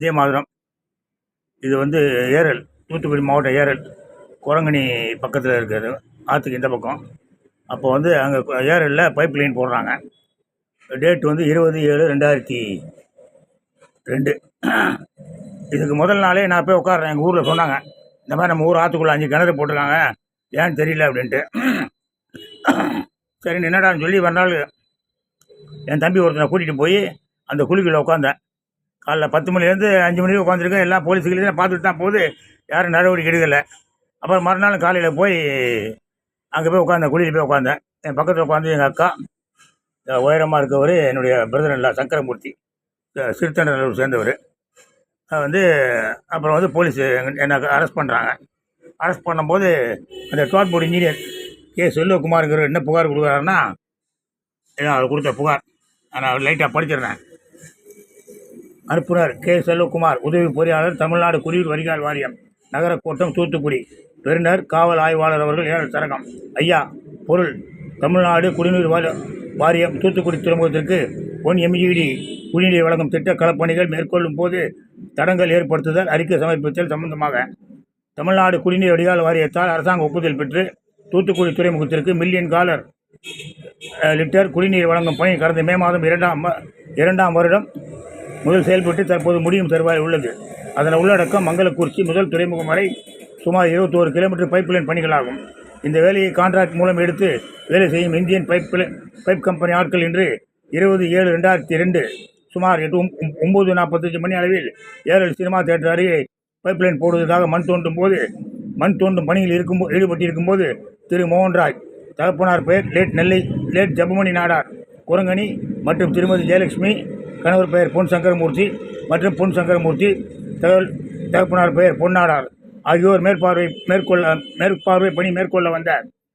விஜயமாதுரம் இது வந்து ஏரல் தூத்துக்குடி மாவட்டம் ஏரல் குரங்கணி பக்கத்தில் இருக்குது ஆற்றுக்கு இந்த பக்கம். அப்போ வந்து அங்கே ஏரலில் பைப் லைன் போடுறாங்க. டேட் வந்து இருபது ஏழு ரெண்டாயிரத்தி ரெண்டு. இதுக்கு முதல் நாளே நான் போய் உட்கார்றேன். எங்கள் ஊரில் சொன்னாங்க. இந்த மாதிரி நம்ம ஊர் ஆற்றுக்குள்ளே அஞ்சு கிணறு போட்டிருக்காங்க. ஏன்னு தெரியல அப்படின்ட்டு. சரி என்னடான்னு சொல்லி மறுநாள் என் தம்பி ஒருத்தனை கூட்டிகிட்டு போய் அந்த குழிக்குள்ளே உட்காந்தேன் காலைல பத்து மணிலேருந்து அஞ்சு மணிக்கு உட்காந்துருக்கோம் உட்காந்துருக்கேன் எல்லாம் போலீஸுக்கு பார்த்துட்டு தான் போகுது. யாரும் நடவடிக்கை எடுக்கலை. அப்புறம் மறுநாள் காலையில் போய் அங்கே போய் உட்காந்தேன் குழியில் போய் உட்காந்தேன் என் பக்கத்தில் உட்காந்து எங்கள் அக்கா உயரமாக இருக்கவர் என்னுடைய பிரதர் இல்லா சங்கரமூர்த்தி சிறுத்தண்டூர் சேர்ந்தவர். வந்து அப்புறம் வந்து போலீஸ் என்னை அரெஸ்ட் பண்ணுறாங்க அரெஸ்ட் பண்ணும்போது அந்த டோட் போர்டு இன்ஜினியர் கே செல்வகுமாருங்கிற என்ன புகார் கொடுக்குறாருன்னா அவர் கொடுத்த புகார். நான் லைட்டாக படிச்சிடுறேன் அனுப்புனர். கே. செல்வகுமார் உதவி பொறியாளர் தமிழ்நாடு குடிநீர் வடிகால் வாரியம் நகரக்கோட்டம் தூத்துக்குடி. பெருநர் காவல் ஆய்வாளர் அவர்கள் ஏழல் சரகம். ஐயா பொருள் தமிழ்நாடு குடிநீர் வாரியம் தூத்துக்குடி துறைமுகத்திற்கு ஒன் எம்ஜிடி குடிநீர் வழங்கும் திட்ட களப்பணிகள் மேற்கொள்ளும் போது தடங்கள் ஏற்படுத்துதல் அறிக்கை சமர்ப்பித்தல் சம்பந்தமாக. தமிழ்நாடு குடிநீர் வடிகால் வாரியத்தால் அரசாங்க ஒப்புதல் பெற்று தூத்துக்குடி துறைமுகத்திற்கு மில்லியன் டாலர் லிட்டர் குடிநீர் வழங்கும் பணி கடந்த மே மாதம் இரண்டாம் இரண்டாம் வருடம் முதல் செயல்பட்டு தற்போது முடியும் தருவாய் உள்ளது. அதன் உள்ளடக்கம் மங்களக்குறிச்சி முதல் துறைமுகம் வரை சுமார் இருபத்தோரு கிலோமீட்டர் பைப்லைன் பணிகளாகும். இந்த வேலையை கான்ட்ராக்ட் மூலம் எடுத்து வேலை செய்யும் இந்தியன் பைப் பைப் கம்பெனி ஆட்கள் இன்று இருபது ஏழு ரெண்டாயிரத்தி ரெண்டு சுமார் எட்டு ஒம்பது நாற்பத்தஞ்சு மணி அளவில் ஏரல் சினிமா தேட்டர் அருகே பைப்லைன் போடுவதற்காக மண் தோண்டும் போது மண் தோண்டும் பணியில் இருக்கும் ஈடுபட்டிருக்கும் போது திரு மோகன்ராஜ் தகப்பனார் பெயர் லேட் நெல்லை லேட் ஜபமணி நாடார் குரங்கணி மற்றும் திருமதி ஜெயலட்சுமி கணவர் பெயர் பொன் சங்கரமூர்த்தி மற்றும் பொன் சங்கரமூர்த்தி தகவல் தகப்பனார் பெயர் பொன்னாடார் ஆகியோர் மேற்பார்வை மேற்கொள்ள மேற்பார்வை பணி மேற்கொள்ள வந்த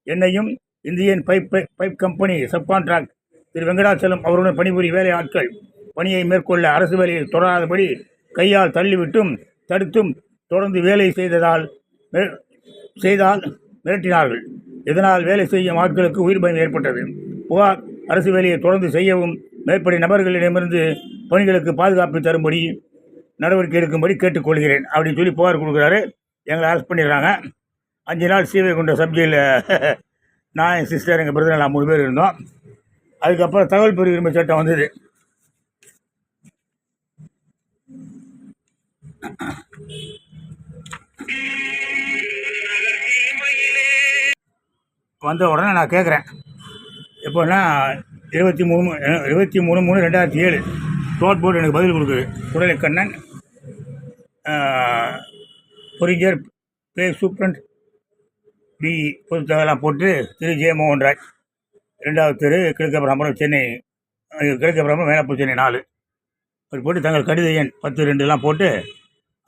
என்னையும் Indian pipe pipe pipe company subcontract திரு வெங்கடாச்சலம் அவருடன் பணிபுரி வேலை ஆட்கள் பணியை மேற்கொள்ள அரசு வேலையை தொடராதபடி கையால் தள்ளிவிட்டும் தடுத்தும் தொடர்ந்து வேலை செய்ததால் செய்தால் மிரட்டினார்கள். இதனால் வேலை செய்யும் ஆட்களுக்கு உயிர் பயம் ஏற்பட்டது. புகார் அரசு வேலையை தொடர்ந்து செய்யவும் மேற்படி நபர்களிடமிருந்து பணிகளுக்கு பாதுகாப்பு தரும்படி நடவடிக்கை எடுக்கும்படி கேட்டுக்கொள்கிறேன். அப்படின்னு சொல்லி புகார் கொடுக்குறாரு. எங்களை அரெஸ்ட் பண்ணிடுறாங்க. அஞ்சு நாள் சீவைகுண்ட சப்ஜெக்டில் நான் என் சிஸ்டர் எங்கள் பிரதர் நான் மூணு பேர் இருந்தோம். அதுக்கப்புறம் தகவல் பெரிய சட்டம் வந்தது. வந்த உடனே நான் கேட்குறேன் எப்போன்னா இருபத்தி மூணு இருபத்தி மூணு மூணு ரெண்டாயிரத்தி ஏழு. ரோட் போர்டு எனக்கு பதில் கொடுக்குது. குடலை கண்ணன் பொறிஞர் பே சூப்ரண்ட் பி பொதுத்தகவலாம் போட்டு திரு ஜெயமோகன் ராஜ் ரெண்டாவது தெரு கிழக்கு சென்னை அஹ், கிழக்கு பிரம்பரம் மேலப்பூர் சென்னை நாலு. அப்படி போட்டு தங்கள் கடித எண் பத்து ரெண்டுலாம் போட்டு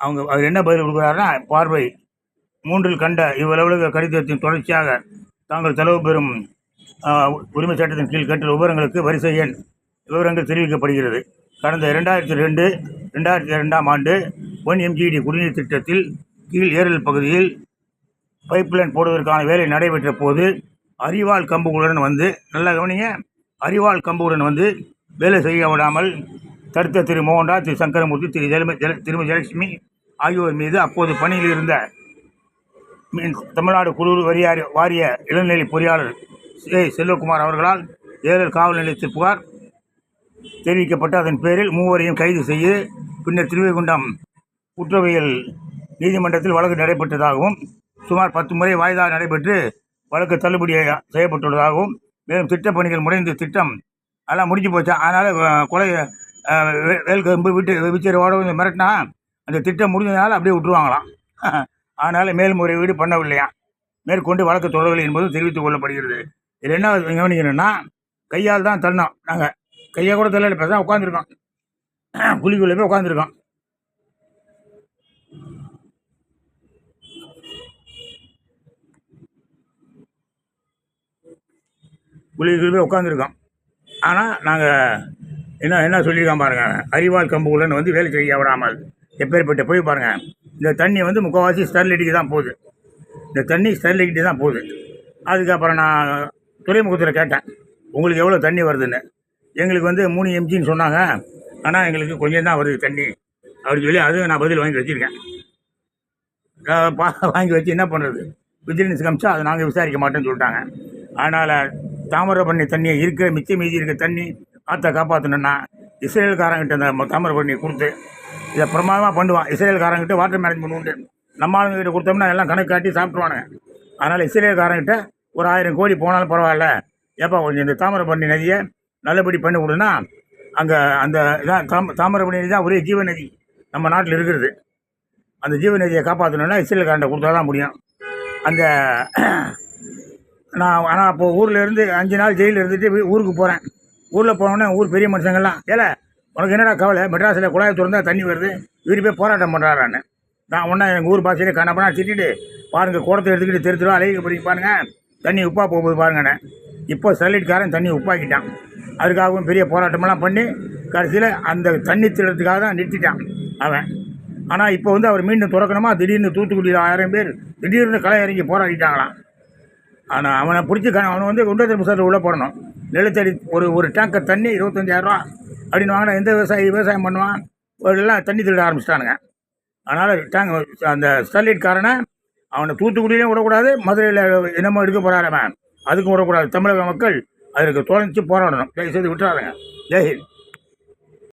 அவங்க அவர் என்ன பதில் கொடுக்குறாருன்னா பார்வை மூன்றில் கண்ட இவ்வளவு கடிதத்தின் தொடர்ச்சியாக தாங்கள் செலவு பெறும் உரிமை சட்டத்தின் கீழ் கட்டில் விவரங்களுக்கு வரிசை எண் விவரங்கள் தெரிவிக்கப்படுகிறது. கடந்த இரண்டாயிரத்தி ரெண்டு ரெண்டாயிரத்தி ரெண்டாம் ஆண்டு ஒன் எம்ஜிடி குடிநீர் திட்டத்தில் கீழ் ஏரல் பகுதியில் பைப்லைன் போடுவதற்கான வேலை நடைபெற்ற போது அரிவாள் கம்புகளுடன் வந்து நல்லா கவனிங்க அரிவாள் கம்புடன் வந்து வேலை செய்ய விடாமல் தடுத்த திரு மோகன்ராஜ் திரு சங்கரமூர்த்தி திரு ஜெயலம ஜெல திருமதி ஜெயலட்சுமி ஆகியோர் மீது அப்போது பணியில் இருந்த மீன் தமிழ்நாடு குழு வரியாரி வாரிய இளநிலை பொறியாளர் ஏ செல்வகுமார் அவர்களால் ஏழல் காவல் நிலையத்தில் புகார் தெரிவிக்கப்பட்டு அதன் பேரில் மூவரையும் கைது செய்து பின்னர் திருவைகுண்டம் குற்றவியல் நீதிமன்றத்தில் வழக்கு நடைபெற்றதாகவும் சுமார் பத்து முறை வாய்தா நடைபெற்று வழக்கு தள்ளுபடி செய்யப்பட்டுள்ளதாகவும் மேலும் திட்டப் பணிகள் முடைந்து திட்டம் எல்லாம் முடிஞ்சு போச்சா? அதனால் கொலை வேல்கம்பு வீட்டு விபச்சாரோட மிரட்டினா அந்த திட்டம் முடிஞ்சதுனால அப்படியே விட்டுருவாங்களாம். அதனால் மேல்முறையீடு பண்ணவில்லையா மேற்கொண்டு வழக்கு தொடரவில்லை என்பது தெரிவித்துக் கொள்ளப்படுகிறது. இதில் என்ன கவனிக்கணும்னா கையால் தான் தள்ளணும். நாங்கள் கையை கூட தள்ளல பேச உட்காந்துருக்கோம் குழிக்குள்ளே போய் உட்காந்துருக்கோம் குழிக்குள்ளே போய் உட்காந்துருக்கோம் ஆனால் நாங்கள் என்ன என்ன சொல்லியிருக்கான் பாருங்கள் அறிவால் கம்புகளுடன் வந்து வேலை செய்ய விடாமல் எப்பேற்பட்ட போய் பாருங்கள் இந்த தண்ணி வந்து முக்கால்வாசி ஸ்டெர்லைட்டுக்கு தான் போகுது. இந்த தண்ணி ஸ்டெர்லைட்டு தான் போகுது. அதுக்கப்புறம் நான் துறைமுகத்தில் கேட்டேன். உங்களுக்கு எவ்வளோ தண்ணி வருதுன்னு? எங்களுக்கு வந்து மூணு எம்ஜின்னு சொன்னாங்க. ஆனால் எங்களுக்கு கொஞ்சம் தான் வருது தண்ணி. அப்படின்னு சொல்லி அதுவும் நான் பதில் வாங்கி வச்சுருக்கேன். பா வாங்கி வச்சு என்ன பண்ணுறது விஜிலன்ஸ் காமிச்சா அதை நாங்கள் விசாரிக்க மாட்டோம்னு சொல்லிட்டாங்க. அதனால் தாமிரபரணி தண்ணியை இருக்கிற மிச்ச மீதி இருக்க தண்ணி ஆற்றை காப்பாற்றணுன்னா இஸ்ரேல்காரங்கிட்ட அந்த ம- தாமிரபரணி கொடுத்து இதை பிரமாதமாக பண்ணுவான். இஸ்ரேல்காரங்கிட்ட வாட்டர் மேனேஜ்மெண்ட் உண்டு. நம்ம ஆளுங்கிட்ட கொடுத்தோம்னா எல்லாம் கணக்கு காட்டி சாப்பிட்ருவானுங்க அதனால் இஸ்ரேல்காரங்கிட்ட ஒரு ஆயிரம் கோடி போனாலும் பரவாயில்ல. ஏப்பா கொஞ்சம் இந்த தாமிரபரணி நதியை நல்லபடி பண்ணி கொடுன்னா அங்கே அந்த இதான் தாம தாமிரபரணி நதி தான் ஒரே ஜீவநதி நம்ம நாட்டில் இருக்கிறது. அந்த ஜீவநதியை காப்பாற்றணும்னா இஸ்ரேல்காரன்ட்ட கொடுத்தா தான் முடியும். அந்த நான் ஆனால் அப்போ ஊரில் இருந்து அஞ்சு நாள் ஜெயிலில் இருந்துட்டு ஊருக்கு போகிறேன் ஊரில் போனோடனே ஊர் பெரிய மனுஷங்கள்லாம் ஏல உனக்கு என்னடா கவலை? மெட்ராஸில் குழாய் திறந்தால் தண்ணி வருது. இவர் போய் போராட்டம் பண்ணுறாரான்னு நான் ஒன்றா எங்கள் ஊர் பாஷையிலே கண்ணப்பனா திட்டிட்டு பாருங்கள் குடத்தை எடுத்துக்கிட்டு தெரு தெருவா அலைக படிக்க பாருங்கள் தண்ணி உப்பாக போகுது பாருங்கண்ணே. இப்போ ஸ்டெர்லைட்காரன் தண்ணி உப்பாக்கிட்டான். அதுக்காகவும் பெரிய போராட்டமெல்லாம் பண்ணி கடைசியில் அந்த தண்ணி திட்டத்துக்காக தான் நிறுத்திட்டான் அவன். ஆனால் இப்போ வந்து அவர் மீண்டும் திறக்கணுமா? திடீர்னு தூத்துக்குடியில் ஆயிரம் பேர் திடீர்னு களை இறங்கி போராடிட்டாங்களாம். ஆனால் அவனை பிடிச்சி க அவனை வந்து குண்டத்தில் புசாரில் உள்ளே போடணும். நிலத்தடி ஒரு ஒரு டேங்கர் தண்ணி இருபத்தஞ்சாயிரரூவா அப்படின்னு வாங்கினா எந்த விவசாயி விவசாயம் பண்ணுவான்? ஒரு எல்லாம் தண்ணி திருட ஆரம்பிச்சிட்டானுங்க. அதனால் டேங்க் அந்த ஸ்டெர்லைட் காரனை அவனை தூத்துக்குடியிலையும் விடக்கூடாது மதுரையில் என்னமோ எடுக்க போகிறாரு அதுக்கும் விடக்கூடாது. தமிழக மக்கள் அதற்கு தொடர்ந்து போராடணும். தயவுசெய்து விட்டுறாருங்க ஜெய்ஹிந்த்